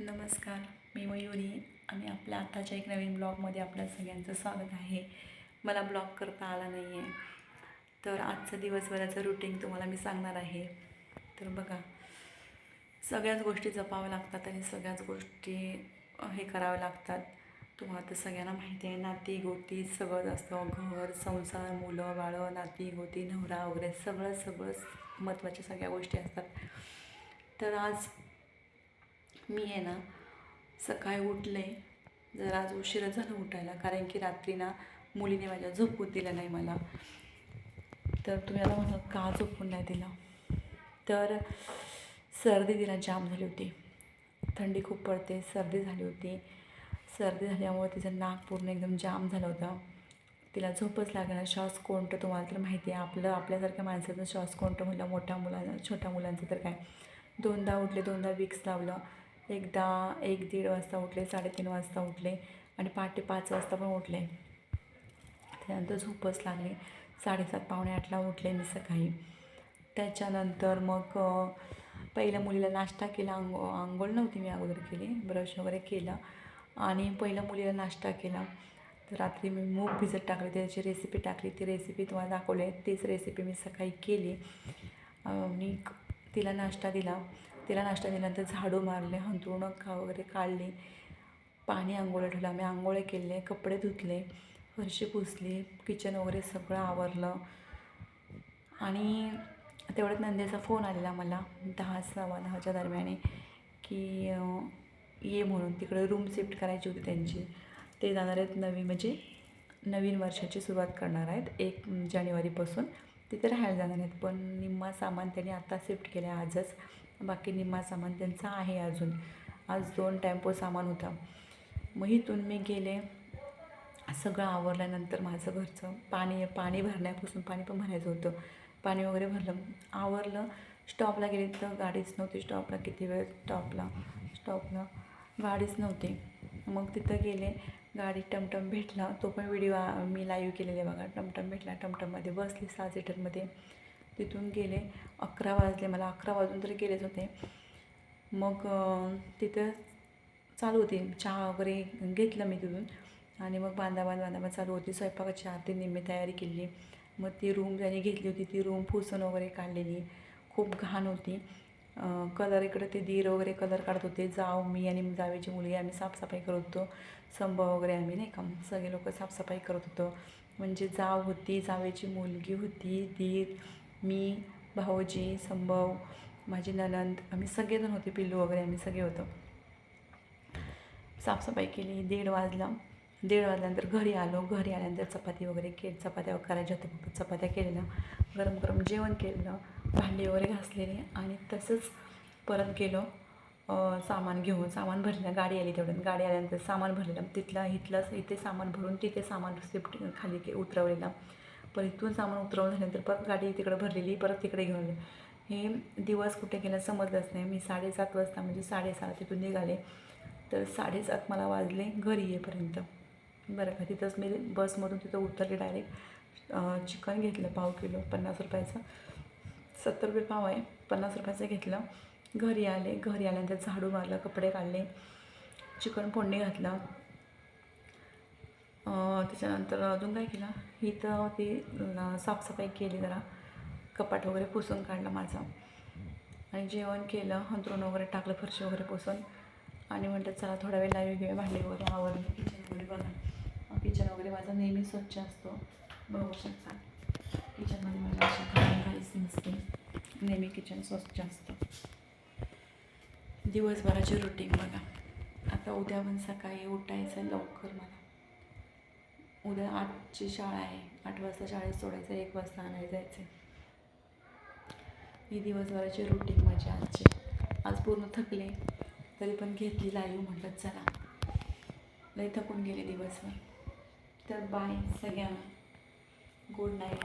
नमस्कार मी मयुरी. आणि आपल्या आत्ताच्या एक नवीन ब्लॉगमध्ये आपल्या सगळ्यांचं स्वागत आहे. मला ब्लॉग करता आला नाही आहे तर आजचं दिवसभराचं रुटीन तुम्हाला मी सांगणार आहे. तर बघा सगळ्याच गोष्टी जपाव्या लागतात आणि सगळ्याच गोष्टी हे कराव्या लागतात. तुम्हाला तर सगळ्यांना माहिती आहे नाती गोती सगळंच असतं. घर संसार मुलं बाळं नाती गोती नवरा वगैरे सगळं सगळंच महत्त्वाच्या सगळ्या गोष्टी असतात. तर आज मी आहे ना सकाळी उठले जरा आज उशीर झालं उठायला कारण की रात्री ना मुलीने माझ्या झोपू दिलं नाही मला. तर तुम्ही आता म्हणा का झोपून नाही दिला? तर सर्दी तिला जाम झाली होती. थंडी खूप पडते सर्दी झाली होती. सर्दी झाल्यामुळे तिचं नाक पूर्ण एकदम जाम झालं होतं. तिला झोपच लागणार श्वास कोणतं तुम्हाला तर माहिती आहे. आपलं आपल्यासारख्या माणसाचं श्वास कोणतं म्हणलं? मोठ्या मुलांना छोट्या मुलांचं तर काय? दोनदा उठले दोनदा विक्स लावलं. एकदा एक दीड वाजता उठले साडेतीन वाजता उठले आणि पहाटे पाच वाजता पण उठले. त्यानंतर झोपच लागली. साडेसात पावणे आठला उठले मी सकाळी. त्याच्यानंतर मग पहिल्या मुलीला नाश्ता केला. आंघो आंघोळ नव्हती मी अगोदर केली. ब्रश वगैरे केला आणि पहिल्या मुलीला नाश्ता केला. तर रात्री मी मूग भिजत टाकले. त्याची रेसिपी टाकली. ती रेसिपी तुम्हाला दाखवली आहे. तीच रेसिपी मी सकाळी केली. आणि तिला नाश्ता दिला. तिला नाश्ता दिल्यानंतर झाडू मारले हंतरुणं का वगैरे काढली. पाणी आंघोळ्या ठेवलं. आम्ही आंघोळे केले कपडे धुतले फरशी पुसली किचन वगैरे सगळं आवरलं. आणि तेवढ्यात नंदेचा फोन आलेला मला दहा सव्वा दहाच्या दरम्याने की ये म्हणून. तिकडे रूम शिफ्ट करायची होती त्यांची. ते जाणार आहेत नवी म्हणजे नवीन वर्षाची सुरुवात करणार आहेत एक जानेवारीपासून. तिथे राहायला जाणार आहेत पण निम्मा सामान त्यांनी आता शिफ्ट केलं आहे आजच. बाकी निम्मा सामान त्यांचं आहे अजून. आज दोन टेम्पो सामान होता. मग इथून मी गेले. सगळं आवरल्यानंतर माझं घरचं पाणी पाणी भरण्यापासून पाणी पण भरायचं होतं. पाणी वगैरे भरलं. आवरलं. स्टॉपला गेले तर गाडीच नव्हती. स्टॉपला किती वेळ? स्टॉपला. स्टॉपला. गाडीच नव्हती. मग तिथं गेले. गाडी टमटम भेटला. तो पण व्हिडिओ मी लाईव्ह केलेले बघा. टमटम भेटला. टमटममध्ये बसली सहा सीटरमध्ये तिथून गेले. अकरा वाजले मला अकरा वाजून तरी गेलेच होते. मग तिथं चालू होती. चहा वगैरे घेतलं मी तिथून. आणि मग बांधाबांध बांधाबांध चालू होती. स्वयंपाकाची आरती निम्मी तयारी केली. मग ती रूम ज्याने घेतली होती ती रूम पुसून वगैरे काढलेली. खूप घाण होती. कलर इकडे ते दीर वगैरे कलर काढत होते. जाव मी आणि जावेची मुलगी आम्ही साफसफाई करत होतो. संभव वगैरे आम्ही नाही का सगळे लोक साफसफाई करत होतो. म्हणजे जाव होती जावेची मुलगी होती दीर. मी भाऊजी संभव माझी ननंद आम्ही सगळेजण होते पिल्लू वगैरे आम्ही सगळे होतो. साफसफाई केली दीड वाजला. दीड वाजल्यानंतर घरी आलो. घरी आल्यानंतर चपाती वगैरे के चपात्या करायच्या होत्या फक्त चपात्या केलेल्या. गरम गरम जेवण केलेलं. भांडी वगैरे घासलेली आणि तसंच परत गेलो. सामान घेऊन सामान भरलं गाडी आली तेवढ्यात. गाडी आल्यानंतर सामान भरलेलं. तिथलं इथलं इथे सामान भरून तिथे सामान शिफ्ट खाली के उतरवलेलं. परत इथून सामान उतरवून झाल्यानंतर परत गाडी तिकडं भरलेली परत तिकडे घेऊन हे दिवस कुठे गेला समजलंच नाही. मी साडेसात वाजता म्हणजे साडेसहा तिथून निघाले. तर साडेसात मला वाजले घरी येईपर्यंत. बरं का तिथंच मी बसमधून तिथं उतरले डायरेक्ट चिकन घेतलं पाव किलो पन्नास रुपयाचं. सत्तर रुपये पाव आहे पन्नास रुपयाचं घेतलं. घरी आले घरी आल्यानंतर झाडू मारलं कपडे काढले. चिकन फोडणी घातलं. त्याच्यानंतर अजून काय केलं? इथं ती साफसफाई केली जरा. कपाट वगैरे पुसून काढलं माझं. आणि जेवण केलं हंतरून वगैरे टाकलं फरशी वगैरे पुसून. आणि म्हटलं चला थोडा वेळ लाईव्ह घेऊया भांडी वगैरे आवडली किचन वगैरे बघा किचन वगैरे माझा नेहमी स्वच्छ असतो. बघू शकता. किचनमध्ये माझ्या अशा काही काहीच नसते. नेहमी किचन स्वच्छ असतं. दिवसभराची रुटीन बघा. आता उद्या पण सकाळी उठायचं आहे लवकर मला. उद्या आठची शाळा आहे. आठ वाजता शाळेत सोडायचं एक वाजता आणायला जायचं. आहे ही दिवसभराची रुटीन माझी आजची. आज पूर्ण थकले तरी पण घेतली लाईव्ह म्हटलं चला. लई थकून गेले दिवसभर. तर बाय सगळ्यांना. Good night